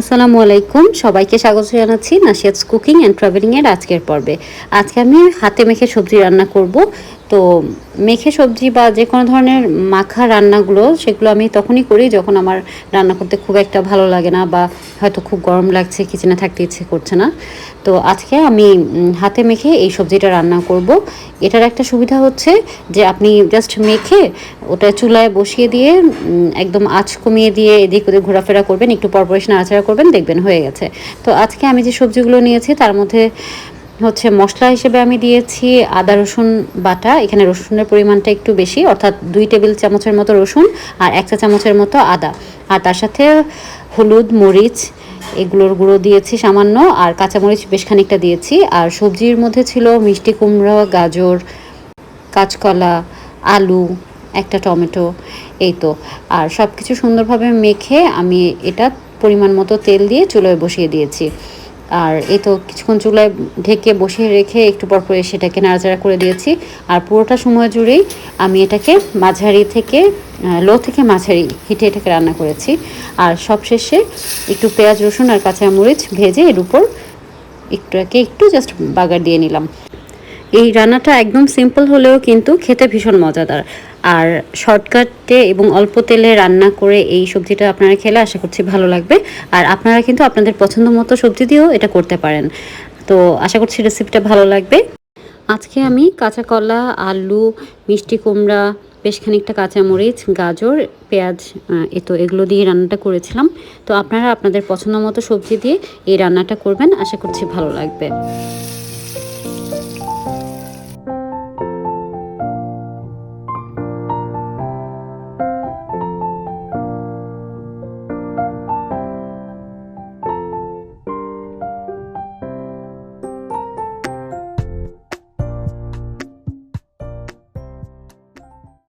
আসসালামু আলাইকুম। সবাইকে স্বাগত জানাচ্ছি নাসিয়াজ কুকিং অ্যান্ড ট্রাভেলিংয়ের আজকের পর্বে। আজকে আমি হাতে মেখে সবজি রান্না করব। তো মেখে সবজি বা যে কোনো ধরনের মাখা রান্নাগুলো, সেগুলো আমি তখনই করি যখন আমার রান্না করতে খুব একটা ভালো লাগে না বা হয়তো খুব গরম লাগছে, কিচেনে থাকতে ইচ্ছে করছে না। তো আজকে আমি হাতে মেখে এই সবজিটা রান্না করব। এটার একটা সুবিধা হচ্ছে যে আপনি জাস্ট মেখে ওটা চুলায় বসিয়ে দিয়ে একদম আঁচ কমিয়ে দিয়ে এদিক ওদিক ঘোরাফেরা করবেন, একটু পরপরেশন আচারা করবেন, দেখবেন হয়ে গেছে। তো আজকে আমি যে সবজিগুলো নিয়েছি, তার মধ্যে হচ্ছে মশলা হিসেবে আমি দিয়েছি আদা, রসুন বাটা। এখানে রসুনের পরিমাণটা একটু বেশি, অর্থাৎ দুই টেবিল চামচের মতো রসুন আর এক চা চামচের মতো আদা। আর তার সাথে হলুদ, মরিচ এগুলোর গুঁড়ো দিয়েছি সামান্য, আর কাঁচামরিচ বেশ খানিকটা দিয়েছি। আর সবজির মধ্যে ছিল মিষ্টি কুমড়ো, গাজর, কাঁচকলা, আলু, একটা টমেটো, এই তো। আর সব কিছু সুন্দরভাবে মেখে আমি এটা পরিমাণ মতো তেল দিয়ে চুলোয় বসিয়ে দিয়েছি। আর এই তো কিছুক্ষণ চুলায় ঢেকে বসিয়ে রেখে একটু পর পরে সেটাকে নাড়াচাড়া করে দিয়েছি। আর পুরোটা সময় জুড়েই আমি এটাকে মাঝারি থেকে লো থেকে মাঝারি হিটে এটাকে রান্না করেছি। আর সবশেষে একটু পেঁয়াজ, রসুন আর কাঁচা কাঁচামরিচ ভেজে এর উপর একটুকে একটু জাস্ট বাগার দিয়ে নিলাম। এই রান্নাটা একদম সিম্পল হলেও কিন্তু খেতে ভীষণ মজাদার। আর শর্টকাটে এবং অল্প তেলে রান্না করে এই সবজিটা আপনারা খেলে আশা করছি ভালো লাগবে। আর আপনারা কিন্তু আপনাদের পছন্দ মতো সবজি দিয়েও এটা করতে পারেন। তো আশা করছি রেসিপিটা ভালো লাগবে। আজকে আমি কাঁচা কলা, আলু, মিষ্টি কুমড়া, বেশ খানিকটা কাঁচামরিচ, গাজর, পেঁয়াজ এ তো এগুলো দিয়ে রান্নাটা করেছিলাম। তো আপনারা আপনাদের পছন্দ মতো সবজি দিয়ে এই রান্নাটা করবেন। আশা করছি ভালো লাগবে।